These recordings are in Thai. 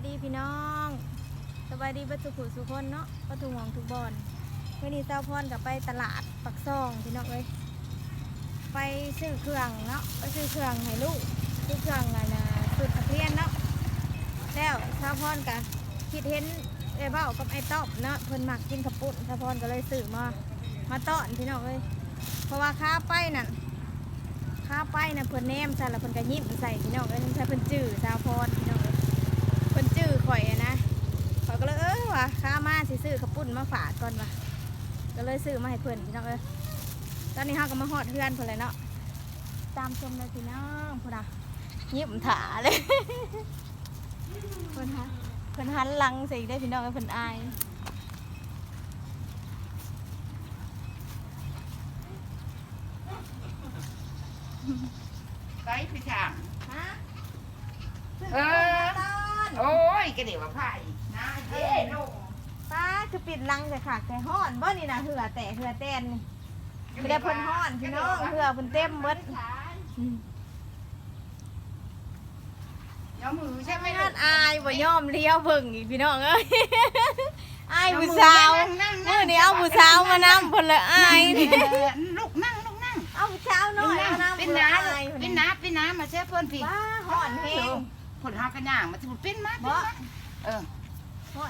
ายดีพี่น้องสบายดีบัตุขุสุคนเนาะบัตุหวงทุกบอนเมื่อนี้เจ้าพรกับไปตลาดปักซองพี่น้องเอ้ยไปซื้อเครื่องเนาะไปซื้อเครื่องให้ลูกซื้อเครื่องอะนะสุดนักเรียนเนาะแล้วเจ้าพรกับคิดเห็นไอ้เบ้ากับไอ้ตอมเนาะเพิ่นหมักกินขับปุ่นเจ้าพรก็เลยซื้อมามาต้อนพี่น้องเอ้ยเพราะว่าค้าไปนั่นข้าไปน่ะเพิ่นแนมใส่แล้วเพิ่นก็ยิ้มใส่พี่น้องเอ้ยใส่เพิ่นจื้อสาวพรพี่น้อง พิ่นจื้อข่อยอะนะข่อยก็เลยเออว่ะข้ามาสิซื้อข้าวปุ้นมาฝากก่อนว่ะก็เลยซื้อมาให้เพิ่นพี่น้องเอ้ยตอนนี้เฮาก็มาฮอดเพื่อนเพิ่นเลยเนาะตามชมเลยพี่น้องพุ่นน่ะยิ้มถาเลยเพิ่นฮะเพิ่นหันหลังใส่อีกได้พี่น้องเอ้ยเพิ่นอายไปพี่ช่างฮะเออตอน โอ้ยก็เดี๋ยวว่าไผ่นะเย้ลูกป้าคือปิดลังแต่ขากแต่ห้อนบ่นี่นะเหือแต่เหือแตนนี่ไม่ได้เพิ่นห้อนพี่น้องเหือเพิ่นเต็มเบิดอืมย้อมมือใช่ไหมไม่ลูน่ากอายบ่ยอมเลี้ยวเบิ่งอีกพี่น้องเอ้ยอายผู้สาวนั่งมื้อนี้เอาผู้สาวมานำเพิ่นเลยอายนี่ลูกนั่งลูกนั่งเอาผู้สาวน้อยมานำเป็เพิ่นนเลยน้าอายเป็นน้าเป็นน้ามาเชื่อเพื่อนพี่ป้าห้อนแฮง ผลหากันย่างมาที่เป็นมาบ่เออ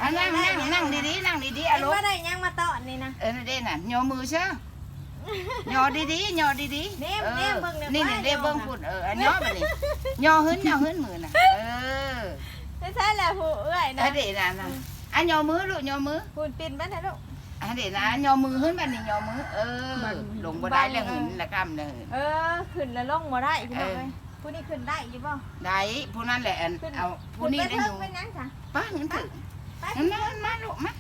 อะนั่งนั่งนั่งดีๆนั่งดีๆอัอะนลูกว่าได้ยังมาตอนนี่นะ เออนี่เด้น่ะย้อมมือเชื่อย่อดีๆย่อดีเนมๆเอเนอมเบิ่งเนมนี่ไว้นี่เด้ย่อเบิ่งน่ะพุ่นเอออันย่อไปนี่ย่อหึ้นย่อหึ้นมือน่ะเออไม่ใช่แหละผู้เอ้ยนะอันเด้น่ะน่ะอันย่อมือลูกย่อมือผู้ปินบ้านนะลูก อันเดี๋ยวนะยอมือขึ้นบันนี่ยอมือเออบังลงบ่ได้แล้วบังหินละกำเลยเออขึ้นแล้วลงบ่ได้พี่น้องเออเอ้ย ผู้นี้ขึ้นได้อยู่บ่ได้ผู้นั้นแหละอันขึ้นเอาผู้นี้ได้ขึ้อยู่ไปเทิงเป็นยังจ้ะป้าเงินถึงไปนั่นนั่นมาลูกมา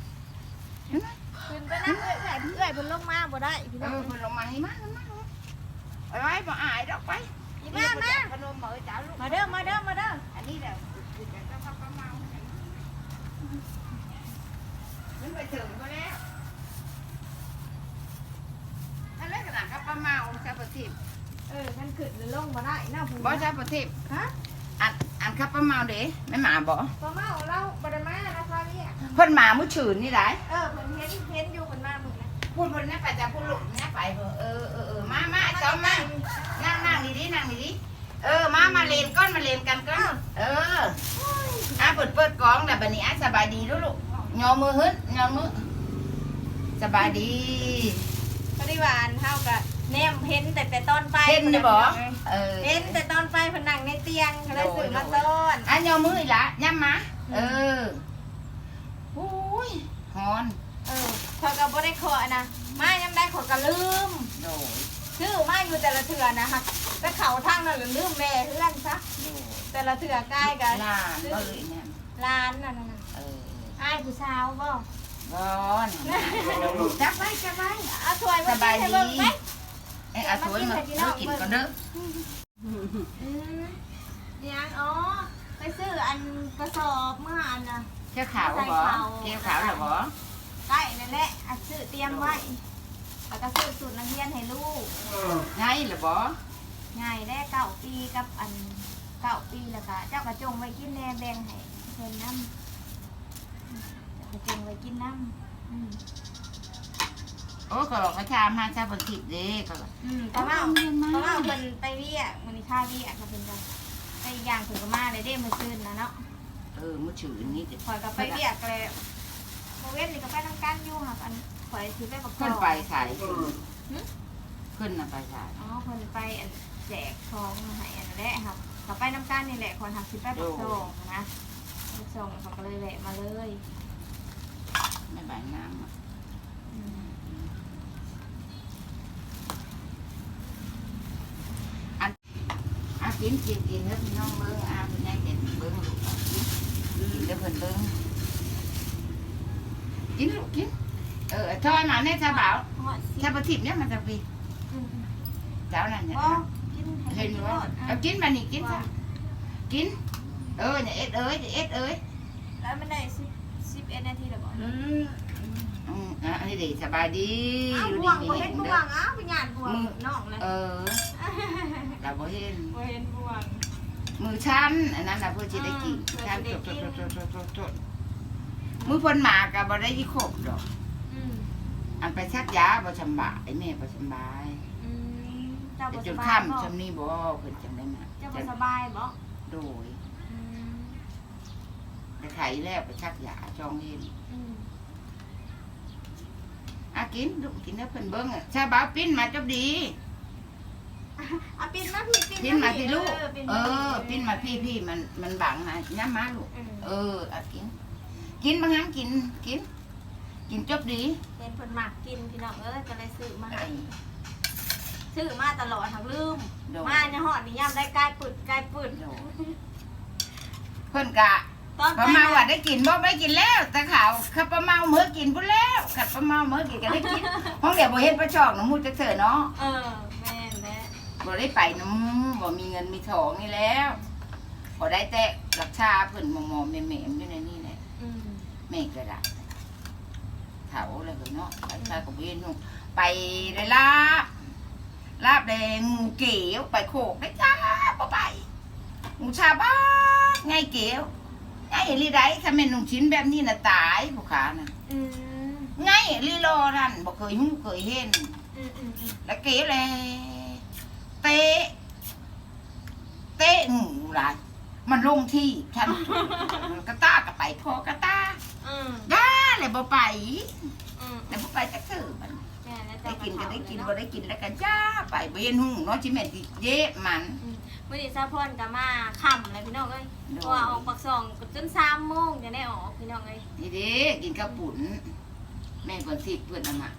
ขึ้นไปนั่งเอื้อยเอื้อยเอื้อยเพิ่นลงมาบ่ได้พี่เอน้องอเอ้ยคนลงมาให้มามาลูกไปไว้บ่อายดอกไปอีมามาพนมมือจ้าลูกมาเด้อมาเด้อมาเด้ออันนี้แหละคือจะต้องเข้าเมามันไปถึงก็แล้วอันแรกขนาดเข้าเมาชาปทิพ เออมันขึ้นแล้วลงบ่ได้เนาะผู้บ่ชาปทิพฮะอันอันเข้าเมาเด้ไม่หมาบ่บ่เมาเราบ่ได้มานะคะพี่เพิ่นหมามื้อชื่นนี่ได้เออเพิ่นเห็นเห็นอยู่เพิ่นมาหมึงนะพูดเพิ่นนะไปจะพูดลูกนะไปเถอะเออเออเออมามาจอมมานั่งนั่งดีดีนั่งดีดีเออมามาเล่นก้อนมาเล่นกันก้อนเอออะเปิดเปิดกล้องแต่บัดนี้อะสบายดีลูกลูกยอมือหึ้นยอมือสบายดีพอดีว่าอันเฮาก็ แนมเห็นแต่แต่ตอนไปเห็นนี่บ่เออเห็นแต่ตอนไปเพิ่นนั่งในเตียงก็เลยซื้อมาต้อนอะยอมืออีกละย่ำมาเออโอ้ยฮอนเออขอยก็บ่ได้ขอนะมายามใดขอยก็ลืมโดยชื่อมาอยู่แต่ละเทื่อนะคะไปเข้าทางนั้นแล้วลืมแม่เฮือนซะโดยแต่ละเทื่อใกล้กันหลานเอ้ยเนี่ยร้านนั่นน่ะเอออ้ายผู้สาวบ่ร้อนลูกจับไว้จับไว้เอาถ้วยมาสบายให้ดีเบิ่ง ไหมไอ้อาสวยมาซื้อกินก่อนเด้ออืมยังอ๋อไปซื้ออันกระสอบเมื่ออันน่ะเจ้าขาวบ่เจ้าขาวเหรอบ่ใกล้นั่นแหละอันซื้อเตรียมไว้แล้วก็ซื้อสูตรนักเรียนให้ลูกไงเหรอบ่ง่ายได้เก้าปีกับอันเก้าปีแล้วก็เจ้ากระจงไว้กินแหน่แบ่งให้เพิ่นน้ำเจ้ากระจงไว้กินน้ำอืม โอ้ก็บอกเขาชามหาชาบนทิพย์เด้ก็อืมแต่ว่าแต่ว่าเพิ่นไปเรียกมันนี่ค่าเรียกก็เพิ่นก็ไปอีกอย่างเพิ่นก็มาเลยเด้มื้อคืนนะเนาะเออมื้อชื่อนี้เด้ข่อยก็ไปเรียกเลยโมเว้นนี่ก็ไปทำการอยู่ค่ะอันข่อยถือไปกับขึ้นไปใส่หึขึ้นน่ะไปใส่อ๋อเพิ่นไปอันแจกของมาให้อันนั้นแหละครับเขาไปน้ำกันนี่แหละคนหักสิไปปักส่งนะปักส่งเขาก็เลยแหละมาเลยไม่ใบน้ำอะอืม อะ กินกินกินเด้อพี่น้องเบิ่งอะเพิ่นยังเห็นเบิ่งลูกกินกินเด้อเพิ่นเบิ่งกินลูกกินเออทอยมาเนี่ยชาบ่าวฮอดสิบนทิพย์เนี่ยมันจะปีเจ้านั่นเนี่ยเห็นว่าเอากินมานี่กินซะกิน เออเนี่ยเอ็ดเอ้ยเอ็ดเอ้ยแล้วมันได้สิบสิบเอ็ดนาทีแล้วบ่อืมอืมอะให้ดีสบายดีอยู่ดีบ่ๆเห็นเด้องอ้าวไปหยาดบ่วงน้องเลยเออ เราบ่เห็นบ่เห็นบ่วงมือชั้นอันนั้นน่ะเพื่อจะได้กินชั้นจดจดจดจดจดจดจดมือเพ่นหมากับบ่ได้ยี่ขบดอก อืมอันไปชักยาบ่สำบายแม่บ่สำบายอืมเจ้าแต่บ่จสนบายค่ำบ่จำนี้บ่เพิ่นจังได้มาเจ้าบ่สบายบ่โดยอืมไปไข่แล้วไปชักยาจองเห็น อืมอะกินลูกกินแล้วเพิ่นเบิ่งอะชาบ้าวปิ้นมาจบดี อะปิ้นมาพี่ปิ้นมาพี่ลูก เออปิ้นเอมาอปิ้นมาพี่พี่มันมันบังนะย้ำมาลูกอืมเอออะกิน กินบางครั้งกิน กิน กินจบดีเห็นเพิ่นมักกินพี่น้องเอ้ยก็เลยซื้อมาไอ้ให้ซื้อมาตลอดทั้งลืมโดมาในหอดนี่ย่ำได้ใกล้ปึดใกล้ปึดโดเพิ่นกะตอนป้าเมาว่าได้กินบ่ไม่กินแล้วแต่ข่าวขับป้าเมาเมื่อกินพุ่นแล้วขับป้าเมาเมื่อกินก็ได้กินห้องเดี๋ยวบ่เฮ็ดประชอกน้ำมูกจะเถอะเนาะเออแม่นแหละ บ่ได้ไปน้ำบ่มีเงินมีทองนี่แล้วบ่ได้แต่รักษาเพิ่นมอมๆแม่ๆอยู่ในนี่แหละอืมแม่ก็ได้เฒ่าแล้วก็เนาะไปชากับเวนนู่นไปได้ลาบลาบแดงหมูเก๋วไปโขกได้จ้าบ่ไปหมูชาบ้าไงเก๋วไงลีได้ถ้าแม่นนุ่งชิ้นแบบนี้น่ะตายผู้ขาน่ะอืมไงลีรอนั่นบ่เคยฮู้เคยเห็น อืมอืมอืม แล้วเก๋เลย เตะเตะหมูหลายมันลงที่ฉันกระตากระไปพอกระตาอืมได้เลยบ่ไปอืมแล้วบ่ไปจักคือมันแม่แล้วได้เจ้ากินก็ได้กินเฒ่าบ่ได้กินแล้วก็จ้าไปบ่เห็นหุ่งเนาะจิแม่นสิเย็บมันอืมมื้อนี้ซาพรก็มาค่ำเลยพี่น้องเอ้ยเพราะว่าออกปักซองจน3โมงจะได้ออกพี่น้องเอ้ยนี่เด้กินข้าวปุ่นแม่เพิ่นสิเพิ่นเอามา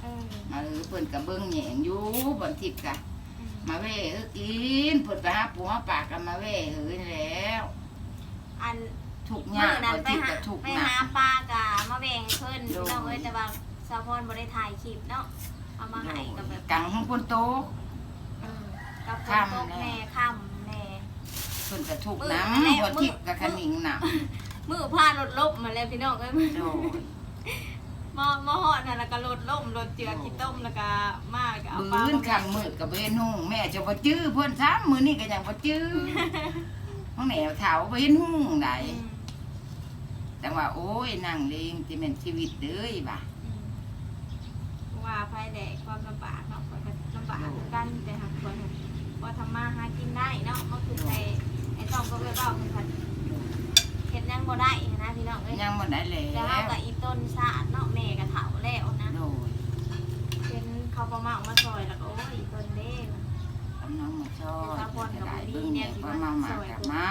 เออมาเออเพิ่นก็เบิ่งแหยงอยู่บ่ทิพย์กะอื มมาเว้เออกินเพิ่นไปหาปูหาปลากันมาเว้เอ้ยแล้ว อันทุกอมื้ย่าองนั้นบ่ไปทิพย์หาก็ทุกไปอย่างหาปลากะมาแบ่งเพิ่นโดพี่น้องเอ้ยแต่ว่าซาพรบ่ได้ถ่ายคลิปเนาะเอามาให้กับแบบกังของคนโตอืมกับฝนค่ำตกแน่แน่ค่ำแน่เพิ่นก็ทุกมื้อน้อันแรกำบ่ทิพย์กับขนิงน่ะมือพาลดลบมาเลยพี่น้องเอ้ย โดย มามาหอดน่ะแล้วก็ลดล่มลดเจือขี้ต้มแล้วก็มาแล้วก็เอาปลามื้นค่ำมืดก็บ่เห็นหุ่งแม่จะบ่จื้อเพิ่นซ้ำมื้อนี้ก็ยังบ่จื้อห้องแนวเฒ่าบ่เห็นหุ่งไดอืมแต่ว่าโอ้ยนั่งเลงสิแม่นชีวิตเด้อบ่าอืมว่าภายแดกความลำบากเนาะข้อยก็ลำบากคือกันแต่หากคนว่าทำมาหากินได้เนาะมันคือใส่ไอ้ต้องก็เรียกว่าคือพัน เฮ็ดหยังบ่ได้นะพี่น้องเอ้ยยังบ่ได้แล้แล้ววเฮาก็อีต้นชาติเนาะแม่ก็เฒ่าแล้วนะโดยเป็นเขาประมามาซอยแล้วก็โอ้ยอีต้นเด้กำลังมาชอบแต่ถ้าพรกับได้บ่มีเบิ่งเนี่เนี่ยยสิประมามาณมาซอยกลับเพิ่นมา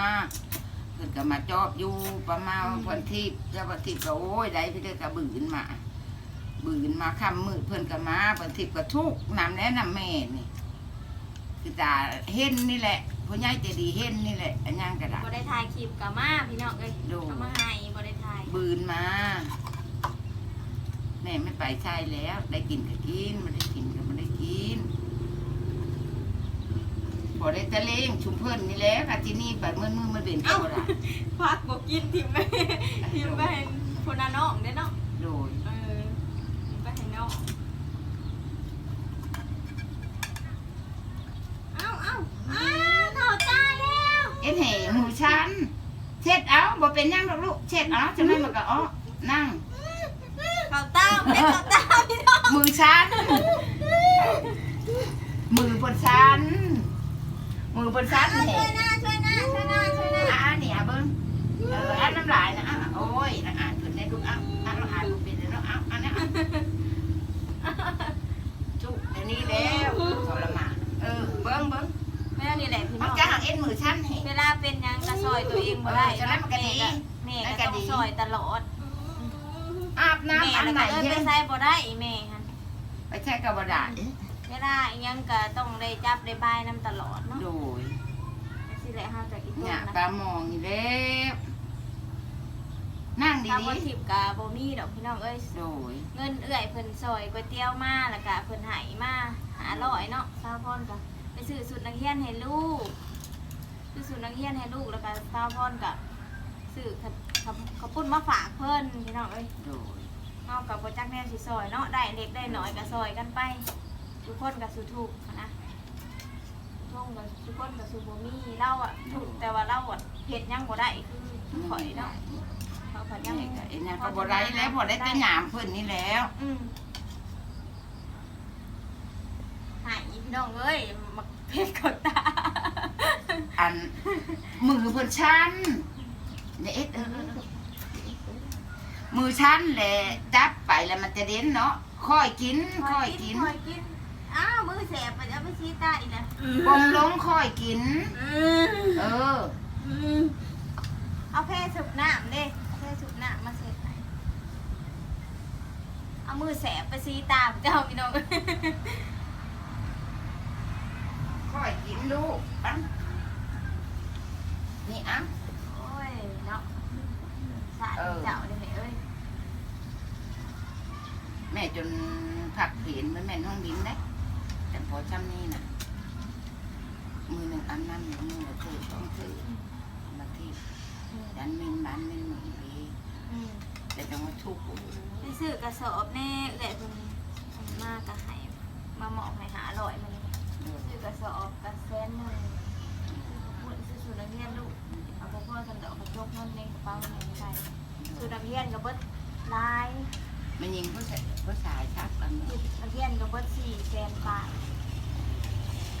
เพิ่นก็มาจอบอยู่ประมาณเพิ่นทิพย์เจ้าบ่ทิพย์ก็โอ้ยได้พี่เด้อก็บืนมาบืนมาค่ำมืดเพิ่นก็มาเพิ่นทิพย์ก็ทุกข์น้ำแน่น้ำแม่นี่คือตาเห็นนี่แหละ ผู้ใหญ่ใจดีเห็นนี่แหละอันยังก็ได้บ่ได้ถ่ายคลิปกับมาพี่น้องเอ้ยดู เอามาให้บ่ได้ถ่ายบืนมาแม่ไม่ไปใช่แล้ว ได้กินก็กินไม่ได้กินก็ไม่ได้กินพอได้ตะเลงชุมเพิ่นนี่แหล้วค่ะที่นี่ไปเมื่อมือมาเด่นก็บ่ได้ พักบ่กินทิมไปทิมไปให้คนน่ะน้องเด้เนาะ โดย เออทิมไปให้น้องเอ้าเอ้าอ้าวเฒ่าตายแล้ว เอ็นเหหมูชันเช็ดเอาบ่เป็นหยังดอกลูก เช็ดเอาจะไม่มันก็อ้อนั่งเฒ่าตาเป็นเฒ่าตาพี่น้องมือชันมือเพิ่นชันมือเพิ่นชันแหช่วยหน้าช่วยหน้าช่วยหน้าช่วยหน้าอ่าเนี่ยเบิ้งเอออ่านน้ำลายนะอะโอ้ยนะอ่านขึ้นได้ลูกอะอ่านเราอ่านบ่เป็นแล้วอะอันนี้อะจุกเดี๋ยวนี้แล้วทรมานเออเบิ้งเบิ้งแม่นี่แหละพี่มัน้นองจะหักเอ็นมือชั้นแห่เวลาเป็นหยังก็ซอยตัวเองบ่ได้เออฉะนั้นมันก็ดีแม่ก็ต้องซอยตลอดอาบแม่น้ำอันแล้วไหนก็เอิ้นเย็ไปนใส่บ่ได้แม่หั่นไปใช้กระบดาษเวลาอิหยังก็ต้องได้จับได้บายนํตลอดเนาะโดยสิแหละเฮาจะอีกต้เนี่ยนนะตามองอยู่แล้วนั่งดีถ้าบ่ทิพย์ก็บ่มีดอกพี่น้องเอ้ย ๆโดยเงินเอื้อยเพิ่นซอยก๋วยเตี๋ยวมาแล้วก็เพิ่นให้มา500เนาะซาวพรก็ไปซื้อสุดนักเรียนให้ลูกซื้อสุดนักเรียนให้ลูกแล้วก็ซาวพรก็ ซื้อขนขนข้าวปุ้นมาฝากเพิ่นพี่น้องเอ้ยโดยเฮากับบ่จักแนวสิซอยเนาะได้เล็กได้น้อยก็ซอยกันไป ทุกคนก็สู้ทุกข์นะทุกคนก็ทุกคนคนกับซูโบมี่เล่าอะถูกแต่ว่าเล่าอะเห็ดยังบ่ได้คือข่อยเนาะเขาผัดยังนี่ก็เอ็นยังก็บ่ได้แล้วบ่ได้แต่หยามเพิ่นนี่แล้วอืมหายพี่น้องเอ้ยมักเพชรกดตาอันมือเพิ่นชัน เนี่ยเอ็ดเออมือชันแหละจับไปแล้วมันจะเด่นเนาะค่อยกินค่อยกินค่อยกิน อ้าว มือแสบไปเอาไปชี้ตาอีกแล้วบงลงค่อยกิน เออ เอาแพร่สุบน้ำเด้แพร่สุบน้ำมาเสร็จไหนเอามือแสบไปชี้ตาเจ้าพี่น้องค่อยกินลูกปังนี่อะโอ้ยเนาะ สาดเออเจ้าได้ไหมเอ้ยแม่จนผักเขียนเหมือนแม่น้องดินได้แต่พอจำนี่น่ะ มือหนึ่งอันนั้นมือหนึ่งละถือต้องถือมาที่ดันมินบ้านมินหมือดีอืมแต่ต้องมาทุกข์ไปซื้อกระสอบแน่เอื้อยเพิ่นเอามากระให้มาเหมาะให้หาอร่อยมันเด้อซื้อกระสอบกระแสนหนึ่งพูดซื้อสูตรนักเรียนลูกเอาพ วกพ่อสันอกระจกนั่นในกระเป๋าในใส่สูตรนักเรียนกับเบิดลายมันยิงผู้ชายผู้ชายทักกันสูตรนักเรียนกับเบิดสี่แสนปลาย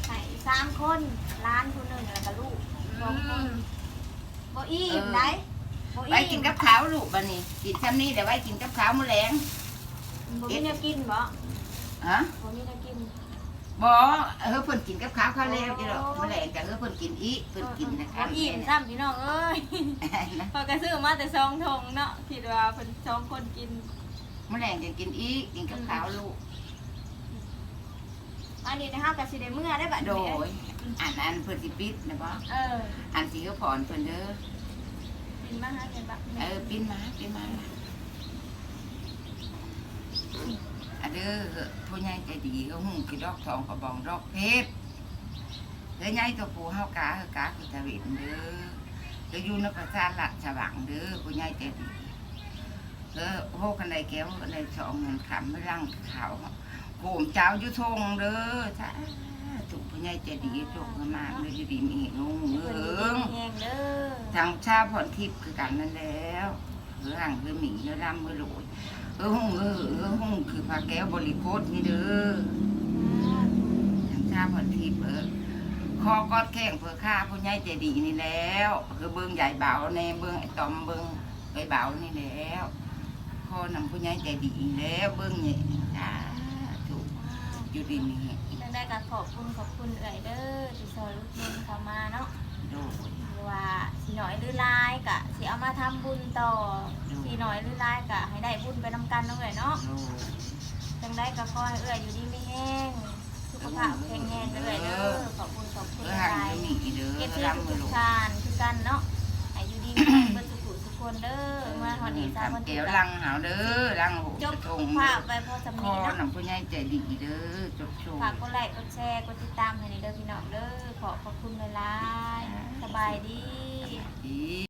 ให้สามคนร้านคนหนึ่งแล้วก็ลูกสองคนโบอี้มได้โบไว้อี้กินกับข้าวลูกบันนี้กินจำนี่เดี๋ยวไว้กินกับข้าวมื้อแลงโบมีแนวกินบ่ฮะโบมีแนวกิน บ่เออเพิ่นกินกับข้าวข้าวแล้วอีหรอกมื้อแลงก็เออเพิ่นกินอีเพิ่นกินนะคโบรับอี้มซ้ำพี่น้องเอ้ยนะพอกระซื้อมาแต่ซองทงเนาะคิดว่าเป็นสองคนกินมื้อแลงจะกินอีกินกับข้าวลูกอันนี้นะคะกับสิเดเมื่อได้บัดโดนี้ยอันอันเพิ่นสิปิดนะบ่เอออันสิก็ผ่อนเพิ่นเด้อกินมาฮะเห็นบักเออปิ้นมาปิ้นมา อันเด้อผู้ใหญ่ใจดีเขาหุ่งคือดอกทองกระบองดอกเพชรเด้อใหญ่ตัวผู้เฮากาเฮากาคือตะเวนเด้อเด้ออยู่ในประชาละฉวังเด้อผู้ใหญ่ใจดีเด้อโหกันได้แก้วกันได้สองเงินขำไม่ร่างขาวโกมเจ้าอยู่ทงเด้อจ้าถูกผู้ใหญ่ใจดีจกมากเลยอยู่ดีมีงงเอิเพิ่นงแห้งเด้อทางชาผ่อนทิพย์คือกันนั่นแล้วเออห่างคือหมีเนื้อดำมือโหลด เออหุ่งเออเออหุ่งคือพาแก้วบริโภคนี่เด้อทางชาผ่อนทิพย์เออคอกอดแข้งเพื่อข้าผู้ใหญ่ใจดีนี่แล้ว คือเบิ้งใหญ่เบาแน่เบิ้งไอ้ตอมเบิ้งไอ้เบานี่แล้วคอนำผู้ใหญ่ใจดีนี่แล้วเบิ้งเนี่ยจ้าถูกอยู่ดีนี่จังได้ก็ขอบคุณขอบคุณเอ่ยเด้อที่ซอยลูกเรียนเข้ามาเนาะโดยหรือ ว่าสิน้อยหรือหลายกะสิเอามาทำบุญต่อสิน้อยหรือหลายกะให้ได้บุญไปนำกันเนาะเอ่ยเนาะโดยจังได้ก็ขอให้เอ่ยอยู่ดีไม่แห้งสุขภาพแข็งแรงเด้อเอ่ยเด้อขอบคุณขอบคุณเออหห่างลายคือหมีเด้อเก็บชื่อดำมืทุอกโหลๆดทานคือกันเนาะอายุดีมีแรงเบิดสุขุทุก คนเด้อเมื่อฮอดนี้สามวันเดี๋ที่ยวสาลัมงหาวเด้อลังหูจบทงภาพไปพอสำคนีอเนาะหนังผู้ใหญ่ใจดีเด้อจบโชว์ฝากกดไลค์กดแชร์กดติดตามให้ในเด้อพี่น้องเด้อขอขอบคุณหลายๆสบายดี ดี